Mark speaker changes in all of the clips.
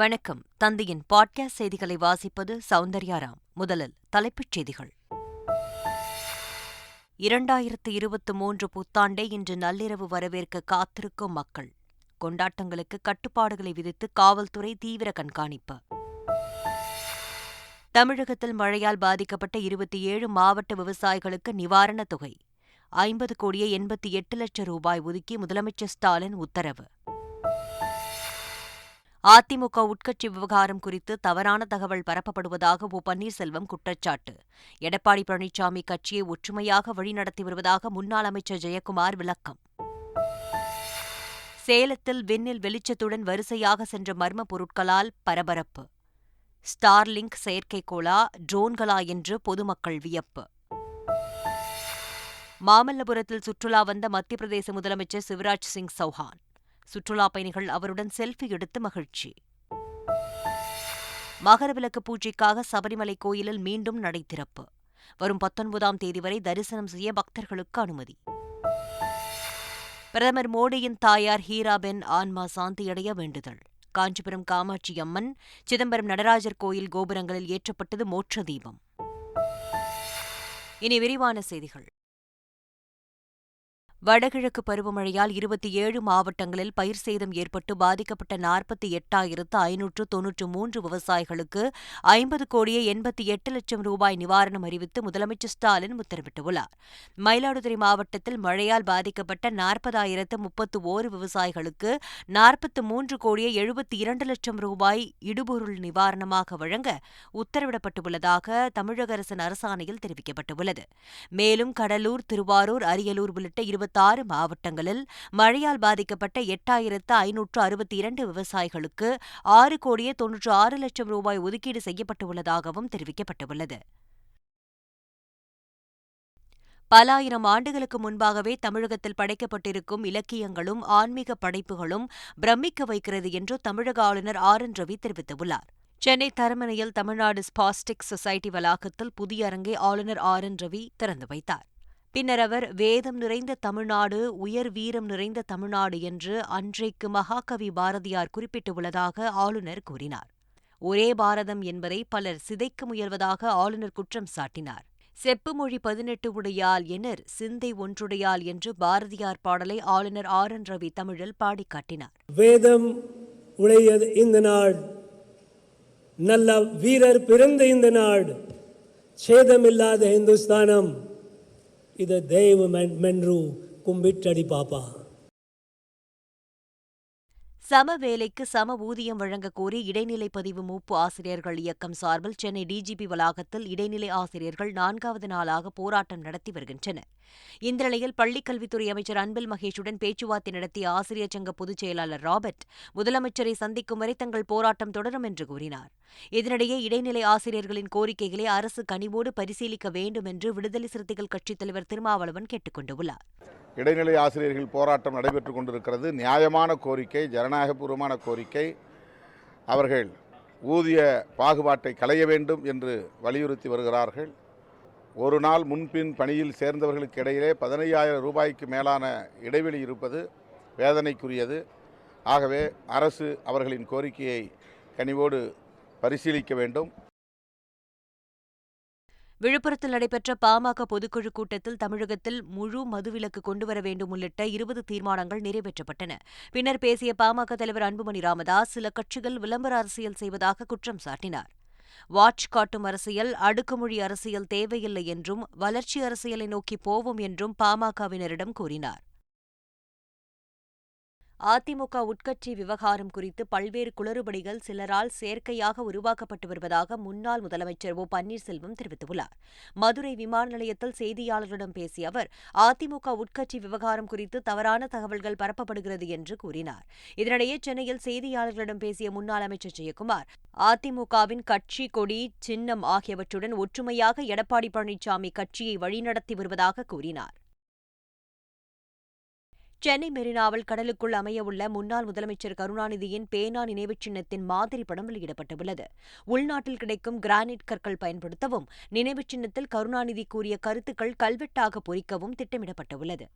Speaker 1: வணக்கம் தந்தையின் பாட்காஸ்ட் செய்திகளை வாசிப்பது சௌந்தர்யாராம் முதலில் தலைப்புச் செய்திகள் இரண்டாயிரத்து இருபத்தி மூன்று புத்தாண்டை இன்று நள்ளிரவு வரவேற்க காத்திருக்கும் மக்கள் கொண்டாட்டங்களுக்கு கட்டுப்பாடுகளை விதித்து காவல்துறை தீவிர கண்காணிப்பு தமிழகத்தில் மழையால் பாதிக்கப்பட்ட இருபத்தி ஏழு மாவட்ட விவசாயிகளுக்கு நிவாரணத் தொகை ஐம்பது கோடியே எண்பத்தி எட்டு லட்சம் ரூபாய் ஒதுக்கி முதலமைச்சர் ஸ்டாலின் உத்தரவு அதிமுக உட்கட்சி விவகாரம் குறித்து தவறான தகவல் பரப்பப்படுவதாக ஓ பன்னீர்செல்வம் குற்றச்சாட்டு எடப்பாடி பழனிசாமி கட்சியை ஒற்றுமையாக வழிநடத்தி வருவதாக முன்னாள் அமைச்சர் ஜெயக்குமார் விளக்கம் சேலத்தில் விண்ணில் வெளிச்சத்துடன் வரிசையாக சென்ற மர்ம பொருட்களால் பரபரப்பு ஸ்டார்லிங்க் செயற்கைக்கோளா ட்ரோன்களா என்று பொதுமக்கள் வியப்பு மாமல்லபுரத்தில் சுற்றுலா வந்த மத்திய பிரதேச முதலமைச்சர் சிவராஜ் சிங் சௌஹான் சுற்றுலா பயணிகள் அவருடன் செல்ஃபி எடுத்து மகிழ்ச்சி மகரவிளக்கு பூஜைக்காக சபரிமலை கோயிலில் மீண்டும் நடை திறப்பு வரும் பத்தொன்பதாம் தேதி வரை தரிசனம் செய்ய பக்தர்களுக்கு அனுமதி பிரதமர் மோடியின் தாயார் ஹீராபென் ஆன்மா சாந்தியடைய வேண்டுதல் காஞ்சிபுரம் காமாட்சி அம்மன் சிதம்பரம் நடராஜர் கோயில் கோபுரங்களில் ஏற்றப்பட்டது மோட்ச தீபம் இனி விரிவான செய்திகள் வடகிழக்கு பருவமழையால் இருபத்தி ஏழு மாவட்டங்களில் பயிர் சேதம் ஏற்பட்டு பாதிக்கப்பட்ட நாற்பத்தி எட்டாயிரத்து ஐநூற்று தொன்னூற்று மூன்று விவசாயிகளுக்கு ஐம்பது கோடியே எண்பத்தி எட்டு லட்சம் ரூபாய் நிவாரணம் அறிவித்து முதலமைச்சர் ஸ்டாலின் உத்தரவிட்டுள்ளார் மயிலாடுதுறை மாவட்டத்தில் மழையால் பாதிக்கப்பட்ட நாற்பதாயிரத்து முப்பத்து ஓரு விவசாயிகளுக்கு நாற்பத்து மூன்று கோடியே எழுபத்தி இரண்டு லட்சம் ரூபாய் இடுபொருள் நிவாரணமாக வழங்க உத்தரவிடப்பட்டுள்ளதாக தமிழக அரசின் அரசாணையில் தெரிவிக்கப்பட்டுள்ளது மேலும் கடலூர் திருவாரூர் அரியலூர் உள்ளிட்ட இருபத்தாறு மாவட்டங்களில் மழையால் பாதிக்கப்பட்ட எட்டாயிரத்து ஐநூற்று அறுபத்தி இரண்டு விவசாயிகளுக்கு ஆறு கோடியே தொன்னூற்று ஆறு லட்சம் ரூபாய் ஒதுக்கீடு செய்யப்பட்டுள்ளதாகவும் தெரிவிக்கப்பட்டுள்ளது பல ஆயிரம் ஆண்டுகளுக்கு முன்பாகவே தமிழகத்தில் படைக்கப்பட்டிருக்கும் இலக்கியங்களும் ஆன்மீக படைப்புகளும் பிரமிக்க வைக்கிறது என்று தமிழக ஆளுநர் ஆர் என் ரவி தெரிவித்துள்ளார் சென்னை தரமணியில் தமிழ்நாடு ஸ்பாஸ்டிக் சொசைட்டி வளாகத்தில் புதிய அரங்கை ஆளுநர் ஆர் என் ரவி திறந்து வைத்தார் பின்னர் அவர் வேதம் நிறைந்த தமிழ்நாடு உயர் வீரம் நிறைந்த தமிழ்நாடு என்று அன்றைக்கு மகாகவி பாரதியார் குறிப்பிட்டுள்ளதாக ஆளுநர் கூறினார் ஒரே பாரதம் என்பதை பலர் சிதைக்க முயல்வதாக ஆளுநர் குற்றம் சாட்டினார் செப்பு மொழி பதினெட்டு உடையால் எனர் சிந்தை ஒன்றுடையால் என்று பாரதியார் பாடலை ஆளுநர் ஆர் என் ரவி தமிழில் பாடி காட்டினார்
Speaker 2: வேதம் உடையது இந்த நாள் நல்ல வீரர் பிறந்த இந்த நாடு சேதமில்லாத இந்துஸ்தானம் இதை தெய்வ மென்று கும்பிட்டடி பாப்பா
Speaker 1: சம வேலைக்கு சம ஊதியம் வழங்க கோரி இடைநிலை பதிவு மூப்பு ஆசிரியர்கள் இயக்கம் சார்பில் சென்னை டிஜிபி வளாகத்தில் இடைநிலை ஆசிரியர்கள் நான்காவது நாளாக போராட்டம் நடத்தி வருகின்றனர் இந்த நிலையில் பள்ளிக்கல்வித்துறை அமைச்சர் அன்பில் மகேஷுடன் பேச்சுவார்த்தை நடத்திய ஆசிரியர் சங்க பொதுச் செயலாளர் ராபர்ட் முதலமைச்சரை சந்திக்கும் வரை தங்கள் போராட்டம் தொடரும் என்று கூறினார் இதனிடையே இடைநிலை ஆசிரியர்களின் கோரிக்கைகளை அரசு கனிவோடு பரிசீலிக்க வேண்டும் என்று விடுதலை சிறுத்தைகள் கட்சித் தலைவர் திருமாவளவன் கேட்டுக்கொண்டுள்ளார்
Speaker 3: இடைநிலை ஆசிரியர்கள் போராட்டம் நடைபெற்றுக் கொண்டிருக்கிறது நியாயமான கோரிக்கை ஜனநாயகபூர்வமான கோரிக்கை அவர்கள் ஊதிய பாகுபாட்டை களைய வேண்டும் என்று வலியுறுத்தி வருகிறார்கள் ஒரு நாள் முன்பின் பணியில் சேர்ந்தவர்களுக்கு இடையிலே பதினையாயிரம் ரூபாய்க்கு மேலான இடைவெளி இருப்பது வேதனைக்குரியது ஆகவே அரசு அவர்களின் கோரிக்கையை கனிவோடு பரிசீலிக்க வேண்டும்
Speaker 1: விழுப்புரத்தில் நடைபெற்ற பாமக பொதுக்குழு கூட்டத்தில் தமிழகத்தில் முழு மதுவிலக்கு கொண்டுவர வேண்டும் உள்ளிட்ட இருபது தீர்மானங்கள் நிறைவேற்றப்பட்டன பின்னர் பேசிய பாமக தலைவர் அன்புமணி ராமதாஸ் சில கட்சிகள் விளம்பர அரசியல் செய்வதாக குற்றம் சாட்டினார் வாட்ச் காட்டும் அரசியல் அடுக்குமொழி அரசியல் தேவையில்லை என்றும் வளர்ச்சி அரசியலை நோக்கி போவோம் என்றும் பாமகவினரிடம் கூறினார் அதிமுக உட்கட்சி விவகாரம் குறித்து பல்வேறு குளறுபடிகள் சிலரால் செயற்கையாக உருவாக்கப்பட்டு வருவதாக முன்னாள் முதலமைச்சர் ஓ பன்னீர்செல்வம் தெரிவித்துள்ளார் மதுரை விமான நிலையத்தில் செய்தியாளர்களிடம் பேசிய அவர் அதிமுக உட்கட்சி விவகாரம் குறித்து தவறான தகவல்கள் பரப்பப்படுகிறது என்று கூறினார் இதனிடையே சென்னையில் செய்தியாளர்களிடம் பேசிய முன்னாள் அமைச்சர் ஜெயக்குமார் அதிமுகவின் கட்சி கொடி சின்னம் ஆகியவற்றுடன் ஒற்றுமையாக எடப்பாடி பழனிசாமி கட்சியை வழிநடத்தி வருவதாக கூறினார் சென்னை மெரினாவில் கடலுக்குள் அமையவுள்ள முன்னாள் முதலமைச்சர் கருணாநிதியின் பேனா நினைவுச் சின்னத்தின் மாதிரி படம் வெளியிடப்பட்டுள்ளது உள்நாட்டில் கிடைக்கும் கிரானைட் கற்கள் பயன்படுத்தவும் நினைவுச் சின்னத்தில் கருணாநிதி கூறிய கருத்துக்கள் கல்வெட்டாக பொறிக்கவும் திட்டமிடப்பட்டுள்ளது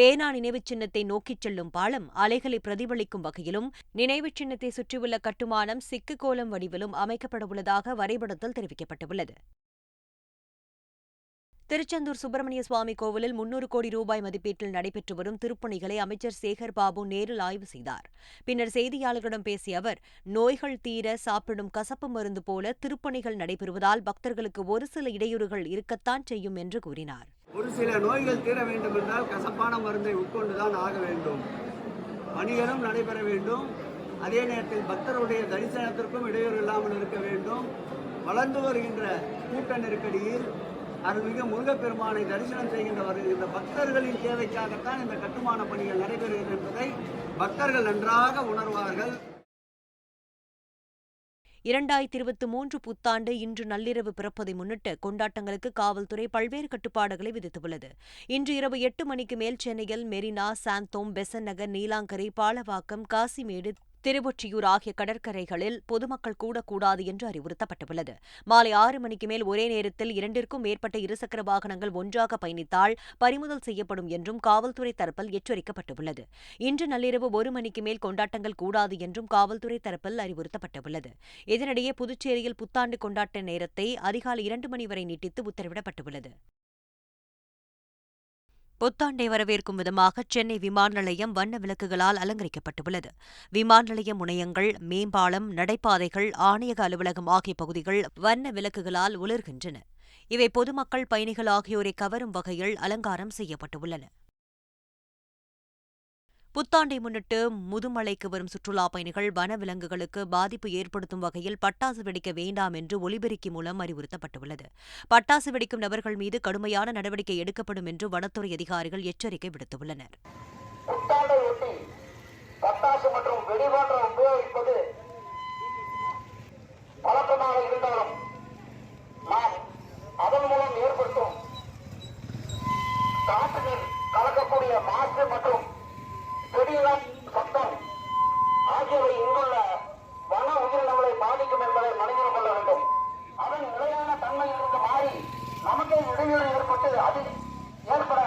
Speaker 1: பேனா நினைவு சின்னத்தை நோக்கிச் செல்லும் பாலம் அலைகளை பிரதிபலிக்கும் வகையிலும் நினைவுச் சின்னத்தை சுற்றியுள்ள கட்டுமானம் சிக்கு கோலம் வடிவிலும் அமைக்கப்படவுள்ளதாக வரைபடத்தில் தெரிவிக்கப்பட்டுள்ளது திருச்செந்தூர் சுப்பிரமணிய சுவாமி கோவிலில் முன்னூறு கோடி ரூபாய் மதிப்பீட்டில் நடைபெற்று வரும் திருப்பணிகளை அமைச்சர் சேகர் பாபு நேரில் ஆய்வு செய்தார் பின்னர் செய்தியாளர்களிடம் பேசிய அவர் நோய்கள் தீர சாப்பிடும் கசப்பு மருந்து போல திருப்பணிகள் நடைபெறுவதால் பக்தர்களுக்கு ஒரு சில இடையூறுகள் இருக்கத்தான் செய்யும் என்று கூறினார்
Speaker 4: ஒரு சில நோய்கள் தீர வேண்டும் என்றால் கசப்பான மருந்தை உட்கொண்டுதான் ஆக வேண்டும் பணிகளும் நடைபெற வேண்டும் அதே நேரத்தில் பக்தருடைய தரிசனத்திற்கும் இடையூறு இல்லாமல் இருக்க வேண்டும் வளர்ந்து வருகின்ற கூட்ட நெருக்கடியில் அருள்மிகு முருகப்பெருமானை தரிசனம் செய்கின்ற வருகின்ற பக்தர்களின் தேவைக்காகத்தான் இந்த கட்டுமான பணிகள் நடைபெறுகிறது என்பதை பக்தர்கள் நன்றாக உணர்வார்கள்
Speaker 1: இரண்டாயிரத்தி இருபத்தி மூன்று புத்தாண்டு இன்று நள்ளிரவு பிறப்பதை முன்னிட்டு கொண்டாட்டங்களுக்கு காவல்துறை பல்வேறு கட்டுப்பாடுகளை விதித்துள்ளது இன்று இரவு எட்டு மணிக்கு மேல் சென்னையில் மெரினா சாந்தோம் பெசன் நகர் நீலாங்கரை பாலவாக்கம் காசிமேடு திருவொற்றியூர் ஆகிய கடற்கரைகளில் பொதுமக்கள் கூடக்கூடாது என்று அறிவுறுத்தப்பட்டுள்ளது மாலை ஆறு மணிக்கு மேல் ஒரே நேரத்தில் இரண்டிற்கும் மேற்பட்ட இருசக்கர வாகனங்கள் ஒன்றாக பயணித்தால் பறிமுதல் செய்யப்படும் என்றும் காவல்துறை தரப்பில் எச்சரிக்கப்பட்டுள்ளது இன்று நள்ளிரவு ஒரு மணிக்கு மேல் கொண்டாட்டங்கள் கூடாது என்றும் காவல்துறை தரப்பில் அறிவுறுத்தப்பட்டுள்ளது இதனிடையே புதுச்சேரியில் புத்தாண்டு கொண்டாட்ட நேரத்தை அதிகாலை இரண்டு மணி வரை நீட்டித்து உத்தரவிடப்பட்டுள்ளது புத்தாண்டை வரவேற்கும் விதமாக சென்னை விமான நிலையம் வண்ண விளக்குகளால் அலங்கரிக்கப்பட்டுள்ளது விமான நிலைய முனையங்கள் மேம்பாலம் நடைபாதைகள் ஆணையக அலுவலகம் ஆகிய பகுதிகள் வண்ண விளக்குகளால் ஒளிர்கின்றன இவை பொதுமக்கள் பயணிகள் ஆகியோரை கவரும் வகையில் அலங்காரம் செய்யப்பட்டுள்ளன புத்தாண்டை முன்னிட்டு முதுமலைக்கு வரும் சுற்றுலாப் பயணிகள் வனவிலங்குகளுக்கு பாதிப்பு ஏற்படுத்தும் வகையில் பட்டாசு வெடிக்க வேண்டாம் என்று ஒலிபெருக்கி மூலம் அறிவுறுத்தப்பட்டுள்ளது பட்டாசு வெடிக்கும் நபர்கள் மீது கடுமையான நடவடிக்கை எடுக்கப்படும் என்று வனத்துறை அதிகாரிகள் எச்சரிக்கை விடுத்துள்ளனர்
Speaker 5: மாசு மற்றும் கொடியிடம் சத்தம் ஆகியவை இங்குள்ள வன உயிரினங்களை பாதிக்கும் என்பதை மனிதர்கள் கொள்ள வேண்டும் அதன் நிலையான தன்மையிலிருந்து மாறி நமக்கே இடையூறு ஏற்பட்டு அதில் ஏற்பட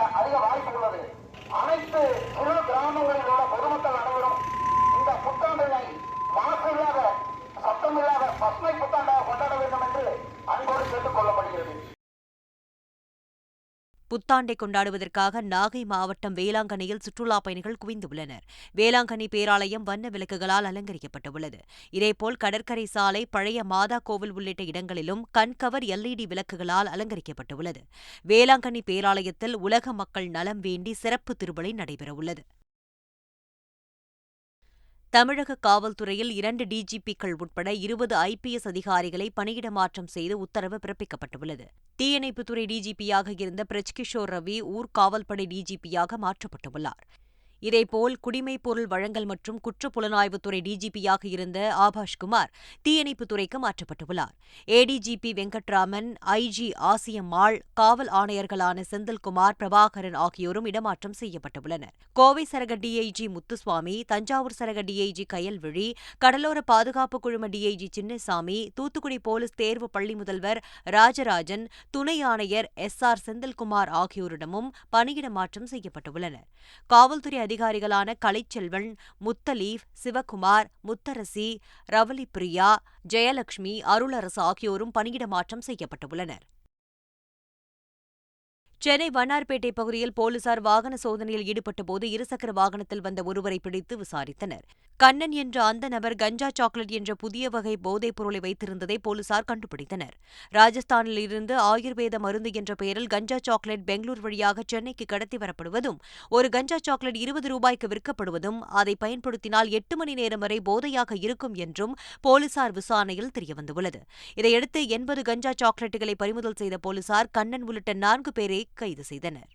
Speaker 1: புத்தாண்டை கொண்டாடுவதற்காக நாகை மாவட்டம் வேளாங்கண்ணியில் சுற்றுலாப் பயணிகள் குவிந்துள்ளனர் வேளாங்கண்ணி பேராலயம் வண்ண விளக்குகளால் அலங்கரிக்கப்பட்டுள்ளது இதேபோல் கடற்கரை சாலை பழைய மாதா கோவில் உள்ளிட்ட இடங்களிலும் கண்கவர் எல்இடி விளக்குகளால் அலங்கரிக்கப்பட்டுள்ளது வேளாங்கண்ணி பேராலயத்தில் உலக மக்கள் நலம் வேண்டி சிறப்பு திருவிழை நடைபெறவுள்ளது தமிழக காவல்துறையில் இரண்டு டிஜிபிக்கள் உட்பட இருபது ஐபிஎஸ் அதிகாரிகளை பணியிட மாற்றம் செய்து உத்தரவு பிறப்பிக்கப்பட்டுள்ளது தீயணைப்புத்துறை டிஜிபியாக இருந்த பிரஜ்கிஷோர் ரவி ஊர்காவல்படை டிஜிபியாக மாற்றப்பட்டுள்ளார் இதேபோல் குடிமைப் பொருள் வழங்கல் மற்றும் குற்றப்புலனாய்வுத்துறை டிஜிபியாக இருந்த ஆபாஷ்குமார் துறைக்கு மாற்றப்பட்டுள்ளார் ஏடிஜிபி வெங்கட்ராமன் ஐஜி ஆசியம்மாள் காவல் ஆணையர்களான செந்தில்குமார் பிரபாகரன் ஆகியோரும் இடமாற்றம் செய்யப்பட்டுள்ளனர் கோவை சரக டிஐஜி முத்துசுவாமி தஞ்சாவூர் சரக டிஐஜி கயல்விழி கடலோர பாதுகாப்பு குழும டிஐஜி சின்னசாமி தூத்துக்குடி போலீஸ் தேர்வு பள்ளி முதல்வர் ராஜராஜன் துணை ஆணையர் எஸ் ஆர் செந்தில்குமார் ஆகியோரிடமும் பணியிட மாற்றம் செய்யப்பட்டுள்ளனர் காவல்துறை அதிகாரிகளான கலைச்செல்வன் முத்தலீப் சிவகுமார் முத்தரசி பிரியா ஜெயலட்சுமி அருளரசு ஆகியோரும் பணியிட மாற்றம் செய்யப்பட்டுள்ளனர் சென்னை வண்ணார்பேட்டை பகுதியில் போலீசார் வாகன சோதனையில் ஈடுபட்டபோது இருசக்கர வாகனத்தில் வந்த ஒருவரை பிடித்து விசாரித்தனர் கண்ணன் என்ற அந்த நபர் கஞ்சா சாக்லேட் என்ற புதிய வகை போதைப் பொருளை வைத்திருந்ததை போலீசார் கண்டுபிடித்தனர் ராஜஸ்தானில் இருந்து ஆயுர்வேத மருந்து என்ற பெயரில் கஞ்சா சாக்லேட் பெங்களூர் வழியாக சென்னைக்கு கடத்தி வரப்படுவதும் ஒரு கஞ்சா சாக்லேட் இருபது ரூபாய்க்கு விற்கப்படுவதும் அதை பயன்படுத்தினால் எட்டு மணி நேரம் வரை போதையாக இருக்கும் என்றும் போலீசார் விசாரணையில் தெரியவந்துள்ளது இதையடுத்து எண்பது கஞ்சா சாக்லேட்டுகளை பறிமுதல் செய்த போலீசார் கண்ணன் உள்ளிட்ட நான்கு பேரை கைது செய்தனர்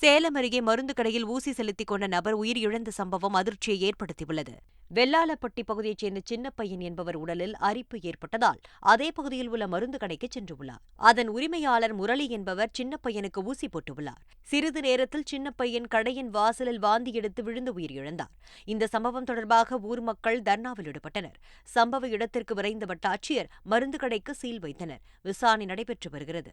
Speaker 1: சேலம் அருகே மருந்து கடையில் ஊசி செலுத்திக் கொண்ட நபர் உயிரிழந்த சம்பவம் அதிர்ச்சியை ஏற்படுத்தியுள்ளது வெள்ளாளப்பட்டி பகுதியைச் சேர்ந்த சின்னப்பையன் என்பவர் உடலில் அரிப்பு ஏற்பட்டதால் அதே பகுதியில் உள்ள மருந்து கடைக்கு சென்றுள்ளார் அதன் உரிமையாளர் முரளி என்பவர் சின்னப்பையனுக்கு ஊசி போட்டுள்ளார் சிறிது நேரத்தில் சின்னப்பையன் கடையின் வாசலில் வாந்தி எடுத்து விழுந்து உயிரிழந்தார் இந்த சம்பவம் தொடர்பாக ஊர் மக்கள் தர்ணாவில் ஈடுபட்டனர் சம்பவ இடத்திற்கு விரைந்த வட்டாட்சியர் மருந்து கடைக்கு சீல் வைத்தனர் விசாரணை நடைபெற்று வருகிறது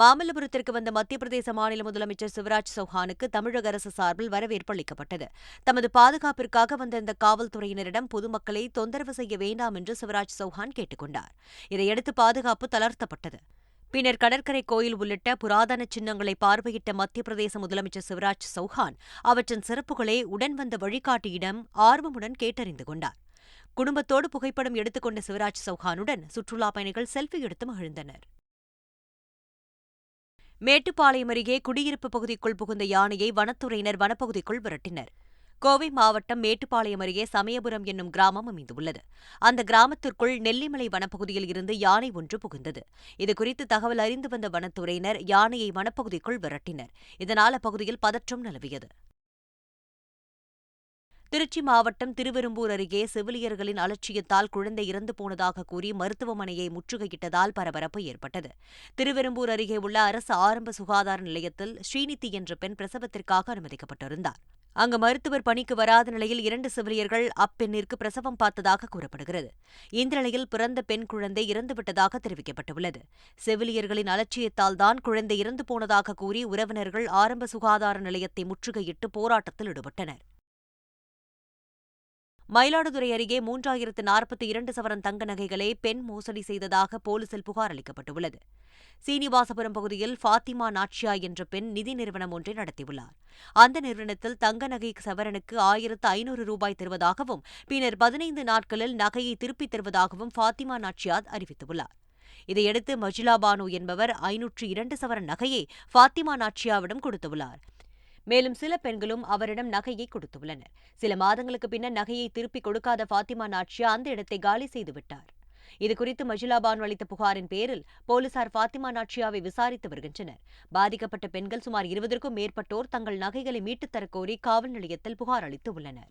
Speaker 1: மாமல்லபுரத்திற்கு வந்த மத்திய பிரதேச மாநில முதலமைச்சர் சிவராஜ் சௌஹானுக்கு தமிழக அரசு சார்பில் வரவேற்பு அளிக்கப்பட்டது தமது பாதுகாப்பிற்காக வந்த இந்த காவல்துறையினரிடம் பொதுமக்களை தொந்தரவு செய்ய வேண்டாம் என்று சிவராஜ் சௌஹான் கேட்டுக் கொண்டார் இதையடுத்து பாதுகாப்பு தளர்த்தப்பட்டது பின்னர் கடற்கரை கோயில் உள்ளிட்ட புராதன சின்னங்களை பார்வையிட்ட மத்திய பிரதேச முதலமைச்சர் சிவராஜ் சௌஹான் அவற்றின் சிறப்புகளை உடன் வந்த வழிகாட்டியிடம் ஆர்வமுடன் கேட்டறிந்து கொண்டார் குடும்பத்தோடு புகைப்படம் எடுத்துக்கொண்ட சிவராஜ் சௌஹானுடன் சுற்றுலாப் பயணிகள் செல்ஃபி எடுத்து மகிழ்ந்தனர் மேட்டுப்பாளையம் அருகே குடியிருப்பு பகுதிக்குள் புகுந்த யானையை வனத்துறையினர் வனப்பகுதிக்குள் விரட்டினர் கோவை மாவட்டம் மேட்டுப்பாளையம் அருகே சமயபுரம் என்னும் கிராமம் அமைந்துள்ளது அந்த கிராமத்திற்குள் நெல்லிமலை வனப்பகுதியில் இருந்து யானை ஒன்று புகுந்தது இதுகுறித்து தகவல் அறிந்து வந்த வனத்துறையினர் யானையை வனப்பகுதிக்குள் விரட்டினர் இதனால் அப்பகுதியில் பதற்றம் நிலவியது திருச்சி மாவட்டம் திருவெரும்பூர் அருகே செவிலியர்களின் அலட்சியத்தால் குழந்தை இறந்து போனதாக கூறி மருத்துவமனையை முற்றுகையிட்டதால் பரபரப்பு ஏற்பட்டது திருவெரும்பூர் அருகே உள்ள அரசு ஆரம்ப சுகாதார நிலையத்தில் ஸ்ரீநிதி என்ற பெண் பிரசவத்திற்காக அனுமதிக்கப்பட்டிருந்தார் அங்கு மருத்துவர் பணிக்கு வராத நிலையில் இரண்டு செவிலியர்கள் அப்பெண்ணிற்கு பிரசவம் பார்த்ததாக கூறப்படுகிறது இந்த நிலையில் பிறந்த பெண் குழந்தை இறந்துவிட்டதாக தெரிவிக்கப்பட்டுள்ளது செவிலியர்களின் அலட்சியத்தால் தான் குழந்தை இறந்து போனதாக கூறி உறவினர்கள் ஆரம்ப சுகாதார நிலையத்தை முற்றுகையிட்டு போராட்டத்தில் ஈடுபட்டனர் மயிலாடுதுறை அருகே மூன்றாயிரத்து நாற்பத்தி இரண்டு சவரன் தங்க நகைகளை பெண் மோசடி செய்ததாக போலீசில் புகார் அளிக்கப்பட்டுள்ளது சீனிவாசபுரம் பகுதியில் ஃபாத்திமா நாட்சியா என்ற பெண் நிதி நிறுவனம் ஒன்றை நடத்தியுள்ளார் அந்த நிறுவனத்தில் தங்க நகை சவரனுக்கு ஆயிரத்து ஐநூறு ரூபாய் தருவதாகவும் பின்னர் பதினைந்து நாட்களில் நகையை திருப்பித் தருவதாகவும் ஃபாத்திமா நாட்சியாத் அறிவித்துள்ளார் இதையடுத்து மஜிலா பானு என்பவர் ஐநூற்று இரண்டு சவரன் நகையை ஃபாத்திமா நாட்சியாவிடம் கொடுத்துள்ளார் மேலும் சில பெண்களும் அவரிடம் நகையை கொடுத்துள்ளனர் சில மாதங்களுக்கு பின்னர் நகையை திருப்பிக் கொடுக்காத ஃபாத்திமா நாட்ஷியா அந்த இடத்தை காலி செய்துவிட்டார் இதுகுறித்து மஜிலாபானு அளித்த புகாரின் பேரில் போலீசார் ஃபாத்திமா நாட்சியாவை விசாரித்து வருகின்றனர் பாதிக்கப்பட்ட பெண்கள் சுமார் இருபதற்கும் மேற்பட்டோர் தங்கள் நகைகளை மீட்டுத் தரக்கோரி காவல் நிலையத்தில் புகார் அளித்து உள்ளனர்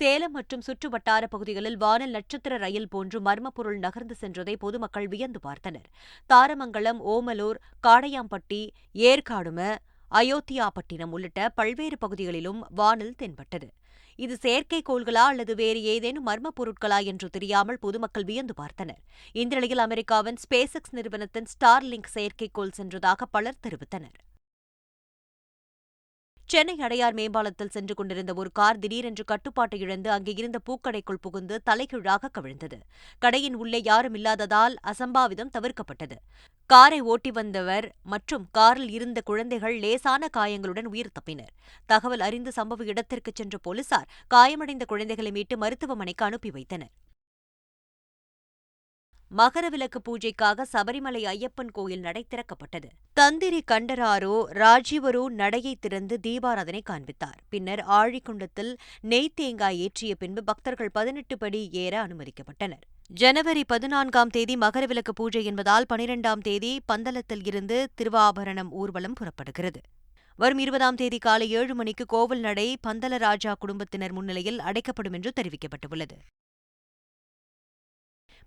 Speaker 1: சேலம் மற்றும் சுற்றுவட்டார பகுதிகளில் வானல் நட்சத்திர ரயில் போன்று மர்ம பொருள் நகர்ந்து சென்றதை பொதுமக்கள் வியந்து பார்த்தனர் தாரமங்கலம் ஓமலூர் காடையாம்பட்டி ஏற்காடும அயோத்தியாப்பட்டினம் உள்ளிட்ட பல்வேறு பகுதிகளிலும் வானல் தென்பட்டது இது செயற்கைக்கோள்களா அல்லது வேறு ஏதேனும் மர்ம பொருட்களா என்று தெரியாமல் பொதுமக்கள் வியந்து பார்த்தனர் இந்த நிலையில் அமெரிக்காவின் எக்ஸ் நிறுவனத்தின் ஸ்டார் லிங்க் செயற்கைக்கோள் சென்றதாக பலர் தெரிவித்தனர் சென்னை அடையார் மேம்பாலத்தில் சென்று கொண்டிருந்த ஒரு கார் திடீரென்று கட்டுப்பாட்டை இழந்து அங்கே இருந்த பூக்கடைக்குள் புகுந்து தலைகீழாக கவிழ்ந்தது கடையின் உள்ளே யாரும் இல்லாததால் அசம்பாவிதம் தவிர்க்கப்பட்டது காரை ஓட்டி வந்தவர் மற்றும் காரில் இருந்த குழந்தைகள் லேசான காயங்களுடன் உயிர் தப்பினர் தகவல் அறிந்து சம்பவ இடத்திற்கு சென்ற போலீசார் காயமடைந்த குழந்தைகளை மீட்டு மருத்துவமனைக்கு அனுப்பி வைத்தனர் மகரவிலக்கு பூஜைக்காக சபரிமலை ஐயப்பன் கோயில் நடை திறக்கப்பட்டது தந்திரி கண்டராரோ ராஜீவரோ நடையை திறந்து தீபாராதனை காண்பித்தார் பின்னர் ஆழிக்குண்டத்தில் நெய் தேங்காய் ஏற்றிய பின்பு பக்தர்கள் பதினெட்டு படி ஏற அனுமதிக்கப்பட்டனர் ஜனவரி பதினான்காம் தேதி மகரவிலக்கு பூஜை என்பதால் பனிரெண்டாம் தேதி பந்தலத்தில் இருந்து திருவாபரணம் ஊர்வலம் புறப்படுகிறது வரும் இருபதாம் தேதி காலை ஏழு மணிக்கு கோவில் நடை பந்தலராஜா குடும்பத்தினர் முன்னிலையில் அடைக்கப்படும் என்று தெரிவிக்கப்பட்டுள்ளது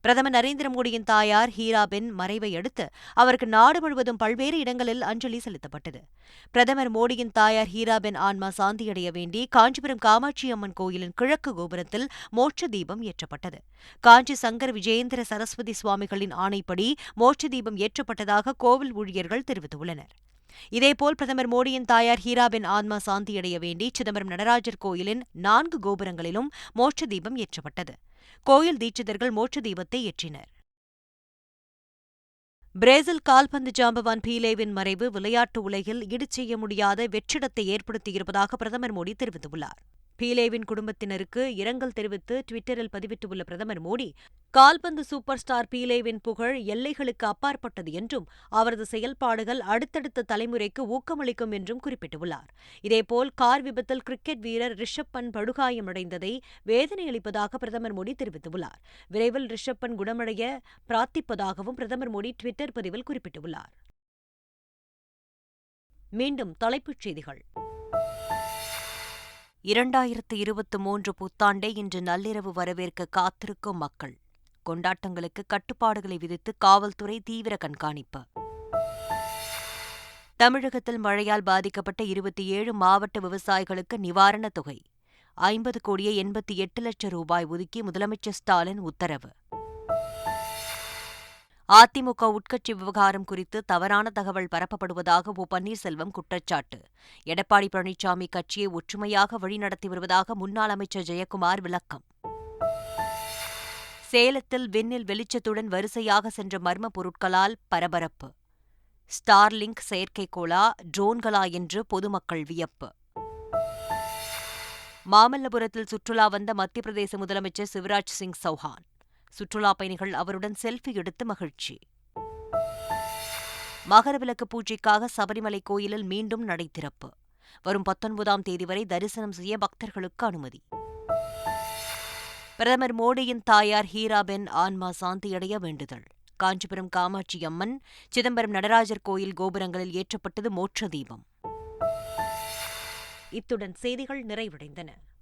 Speaker 1: பிரதமர் நரேந்திர மோடியின் தாயார் ஹீராபென் மறைவை அடுத்து அவருக்கு நாடு முழுவதும் பல்வேறு இடங்களில் அஞ்சலி செலுத்தப்பட்டது பிரதமர் மோடியின் தாயார் ஹீராபென் ஆன்மா சாந்தியடைய வேண்டி காஞ்சிபுரம் காமாட்சி அம்மன் கோயிலின் கிழக்கு கோபுரத்தில் மோட்ச தீபம் ஏற்றப்பட்டது காஞ்சி சங்கர் விஜயேந்திர சரஸ்வதி சுவாமிகளின் ஆணைப்படி மோட்ச தீபம் ஏற்றப்பட்டதாக கோவில் ஊழியர்கள் தெரிவித்துள்ளனர் இதேபோல் பிரதமர் மோடியின் தாயார் ஹீராபின் ஆன்மா சாந்தியடைய வேண்டி சிதம்பரம் நடராஜர் கோயிலின் நான்கு கோபுரங்களிலும் மோட்ச தீபம் ஏற்றப்பட்டது கோயில் தீட்சிதர்கள் மோட்ச தீபத்தை ஏற்றினர் பிரேசில் கால்பந்து ஜாம்பவான் பீலேவின் மறைவு விளையாட்டு உலகில் செய்ய முடியாத வெற்றிடத்தை ஏற்படுத்தியிருப்பதாக பிரதமர் மோடி தெரிவித்துள்ளார் பீலேவின் குடும்பத்தினருக்கு இரங்கல் தெரிவித்து ட்விட்டரில் பதிவிட்டுள்ள பிரதமர் மோடி கால்பந்து சூப்பர் ஸ்டார் பீலேவின் புகழ் எல்லைகளுக்கு அப்பாற்பட்டது என்றும் அவரது செயல்பாடுகள் அடுத்தடுத்த தலைமுறைக்கு ஊக்கமளிக்கும் என்றும் குறிப்பிட்டுள்ளார் இதேபோல் கார் விபத்தில் கிரிக்கெட் வீரர் ரிஷப் பன் படுகாயமடைந்ததை வேதனையளிப்பதாக பிரதமர் மோடி தெரிவித்துள்ளார் விரைவில் ரிஷப் பன் குணமடைய பிரார்த்திப்பதாகவும் பிரதமர் மோடி ட்விட்டர் பதிவில் குறிப்பிட்டுள்ளார் மீண்டும் தலைப்புச் செய்திகள் இரண்டாயிரத்து இருபத்தி மூன்று புத்தாண்டை இன்று நள்ளிரவு வரவேற்க காத்திருக்கும் மக்கள் கொண்டாட்டங்களுக்கு கட்டுப்பாடுகளை விதித்து காவல்துறை தீவிர கண்காணிப்பு தமிழகத்தில் மழையால் பாதிக்கப்பட்ட இருபத்தி ஏழு மாவட்ட விவசாயிகளுக்கு நிவாரணத் தொகை ஐம்பது கோடியே எண்பத்தி எட்டு லட்சம் ரூபாய் ஒதுக்கி முதலமைச்சர் ஸ்டாலின் உத்தரவு அதிமுக உட்கட்சி விவகாரம் குறித்து தவறான தகவல் பரப்பப்படுவதாக ஓ பன்னீர்செல்வம் குற்றச்சாட்டு எடப்பாடி பழனிசாமி கட்சியை ஒற்றுமையாக வழிநடத்தி வருவதாக முன்னாள் அமைச்சர் ஜெயக்குமார் விளக்கம் சேலத்தில் விண்ணில் வெளிச்சத்துடன் வரிசையாக சென்ற மர்ம பொருட்களால் பரபரப்பு ஸ்டார்லிங்க் செயற்கைக்கோளா ட்ரோன்களா என்று பொதுமக்கள் வியப்பு மாமல்லபுரத்தில் சுற்றுலா வந்த மத்திய பிரதேச முதலமைச்சர் சிவராஜ் சிங் சௌஹான் சுற்றுலா பயணிகள் அவருடன் செல்ஃபி எடுத்து மகிழ்ச்சி மகரவிளக்கு பூஜைக்காக சபரிமலை கோயிலில் மீண்டும் நடை திறப்பு வரும் பத்தொன்பதாம் தேதி வரை தரிசனம் செய்ய பக்தர்களுக்கு அனுமதி பிரதமர் மோடியின் தாயார் ஹீராபென் ஆன்மா சாந்தியடைய வேண்டுதல் காஞ்சிபுரம் காமாட்சி அம்மன் சிதம்பரம் நடராஜர் கோயில் கோபுரங்களில் ஏற்றப்பட்டது மோட்ச தீபம் இத்துடன் செய்திகள் நிறைவடைந்தன